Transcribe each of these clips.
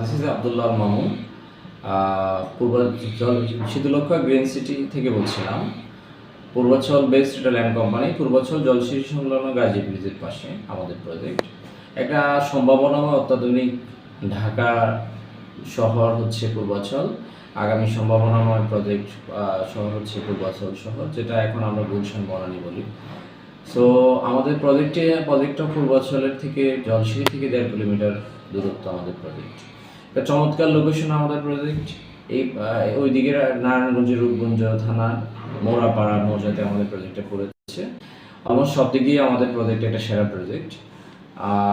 This is Abdullah Mamun. Ah, Purbanchal Shitalakshya green city থেকে বলছিলাম। Purbachal best land company Purbachal Jolshiri সংলগ্ন গাজী ব্রিজের পাশে আমাদের প্রজেক্ট একটা সম্ভাবনা সম্ভাবনাময় অত্যাধুনিক ঢাকা শহর হচ্ছে পূর্বাচল। আগামী সম্ভাবনাময় প্রজেক্ট শহর হচ্ছে পূর্বাচল শহর যেটা এখন আমরা গুলশান বনানী বলি। সো আমাদের প্রজেক্টে প্রজেক্টটা পূর্বাচলের থেকে জলসিরি থেকে দেড় কিলোমিটার দূরত্ব আমাদের প্রজেক্ট একটা চমৎকার লোকেশন আমাদের প্রজেক্ট এই ওই দিকের নারায়ণগঞ্জের রূপগঞ্জ থানা মোড়াপাড়া মৌজাতে আমাদের প্রজেক্টটা পড়েছে অলমোস্ট সব দিকেই আমাদের প্রজেক্ট একটা সেরা প্রজেক্ট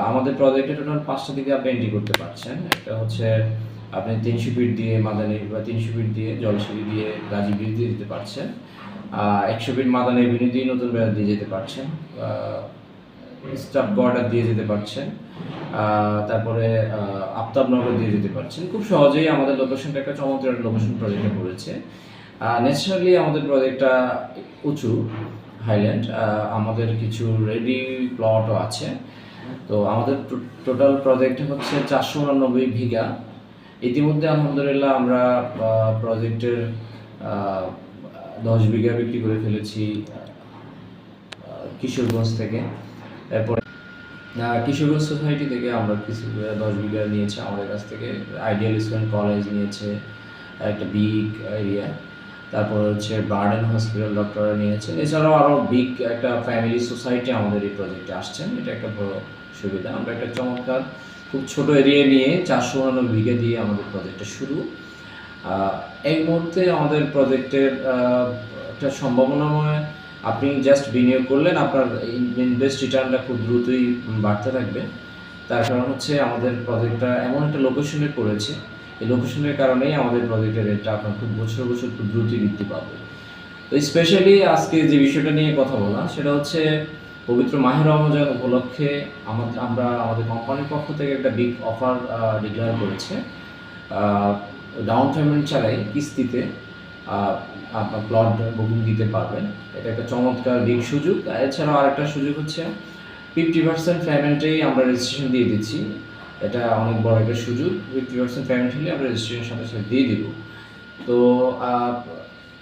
আমাদের প্রজেক্টে টোটাল পাঁচটা দিকে আপনি এন্ট্রি করতে পারছেন। একটা হচ্ছে আপনি তিনশো ফিট দিয়ে মাদানি, বা তিনশো ফিট দিয়ে জলসিঁড়ি দিয়ে গাজী ব্রিজ দিয়ে দিতে পারছেন। একশো ফিট মাদানি এভিনিউ দিয়ে নতুন বেড়া দিয়ে যেতে পারছেন স্টাফ বর্ডার দিয়ে যেতে পারছেন তারপরে আফতাবনগর দিয়ে যেতে পারছেন। খুব সহজেই আমাদের লোকেশনটা একটা চমৎকার লোকেশন প্রজেক্টে পড়েছে। ন্যাচারালি আমাদের প্রজেক্টটা উঁচু হাইল্যান্ড আমাদের কিছু রেডি প্লটও আছে। তো আমাদের টোটাল প্রজেক্ট হচ্ছে চারশো উনানব্বই বিঘা। ইতিমধ্যে আলহামদুলিল্লাহ আমরা প্রজেক্টের দশ বিঘা বিক্রি করে ফেলেছি কিশোরগঞ্জ থেকে। এরপরে আহ, কিশোরগঞ্জ সোসাইটি থেকে আমরা কিছু দশ বিঘা নিয়েছে আমাদের কাছ থেকে। আইডিয়াল স্টুডেন্ট কলেজ নিয়েছে একটা বিগ এরিয়া তারপর হচ্ছে বার্ডেন হসপিটাল ডক্টররা নিয়েছেন এছাড়াও আরও বিগ একটা ফ্যামিলি সোসাইটি আমাদের এই প্রজেক্টে আসছেন এটা একটা বড় সুবিধা। আমরা একটা চমৎকার খুব ছোট এরিয়া নিয়ে চারশো উনানব্বই বিঘা দিয়ে আমাদের প্রজেক্টটা শুরু। এই মুহূর্তে আমাদের প্রজেক্টের একটা সম্ভাবনাময়, আপনি জাস্ট বিনিয়োগ করলেন, আপনার ইনভেস্ট রিটার্নটা খুব দ্রুতই বাড়তে থাকবে। তার কারণ হচ্ছে আমাদের প্রজেক্টটা এমন একটা লোকেশনে করেছে। এই লোকেশনের কারণেই আমাদের প্রজেক্টের রেটটা আপনার খুব বছর বছর খুব দ্রুতই বৃদ্ধি পাবে। তো স্পেশালি আজকে যে বিষয়টা নিয়ে কথা বলা সেটা হচ্ছে পবিত্র মাহের রমজান উপলক্ষে আমরা আমাদের কোম্পানির পক্ষ থেকে একটা বিগ অফার ডিক্লেয়ার করেছে। ডাউন পেমেন্ট ছাড়াই কিস্তিতে আপনার প্লট বুকিং দিতে পারবেন। এটা একটা চমৎকার বিগ সুযোগ। এছাড়াও আরেকটা সুযোগ হচ্ছে ফিফটি পার্সেন্ট পেমেন্টেই আমরা রেজিস্ট্রেশন দিয়ে দিচ্ছি। এটা অনেক বড় একটা সুযোগ। ফিফটি পার্সেন্ট পেমেন্ট হলে আমরা রেজিস্ট্রেশন সাথে সাথে দিয়ে দিব। তো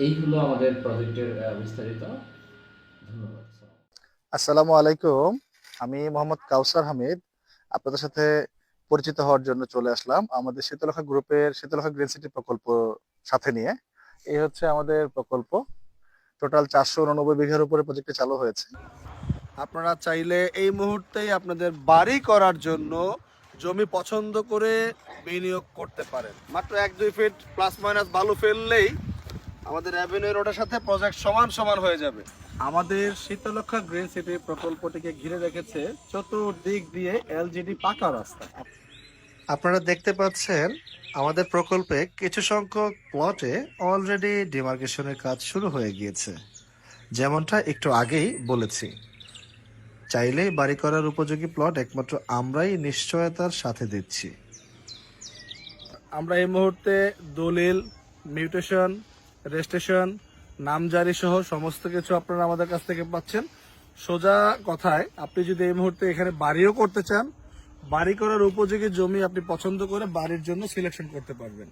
এই হলো আমাদের প্রজেক্টের বিস্তারিত। ধন্যবাদ। আসসালামু আলাইকুম। আমি মোহাম্মদ কাউসার হামিদ। আপনাদের সাথে পরিচিত হওয়ার জন্য চলে আসলাম আমাদের শীতলক্ষা গ্রুপের শীতলক্ষা গ্রিন সিটি প্রকল্প সাথে নিয়ে। এই হচ্ছে আমাদের প্রকল্প। টোটাল চারশো উননব্বই বিঘার উপরে প্রজেক্টটি চালু হয়েছে। আপনারা চাইলে এই মুহূর্তেই আপনাদের বাড়ি করার জন্য জমি পছন্দ করে বিনিয়োগ করতে পারেন। মাত্র এক, দুই ফিট প্লাস মাইনাস বালু ফেললেই আমাদের অ্যাভিনিউ রোডের সাথে প্রজেক্ট সমান সমান হয়ে যাবে। আমাদের শীতলক্ষা গ্রিন সিটি প্রকল্পটিকে ঘিরে রেখেছে চতুর্দিক দিয়ে এলজিডি পাকা রাস্তা। আপনারা দেখতে পাচ্ছেন আমাদের প্রকল্পে কিছু সংখ্যক প্লটে অলরেডি ডিমার্কেশনের কাজ শুরু হয়ে গিয়েছে। যেমনটা একটু আগেই বলেছি। চাইলেই বাড়ি করার উপযোগী প্লট একমাত্র আমরাই নিশ্চয়তার সাথে দিচ্ছি। আমরা এই মুহূর্তে দলিল মিউটেশন রেজিস্ট্রেশন নামজারি সহ সমস্ত কিছু আপনারা আমাদের কাছ থেকে পাচ্ছেন। সোজা কথায়, আপনি যদি এই মুহূর্তে এখানে বাড়িও করতে চান, বাড়ি করার উপযোগী জমি আপনি পছন্দ করে বাড়ির জন্য সিলেকশন করতে পারবেন।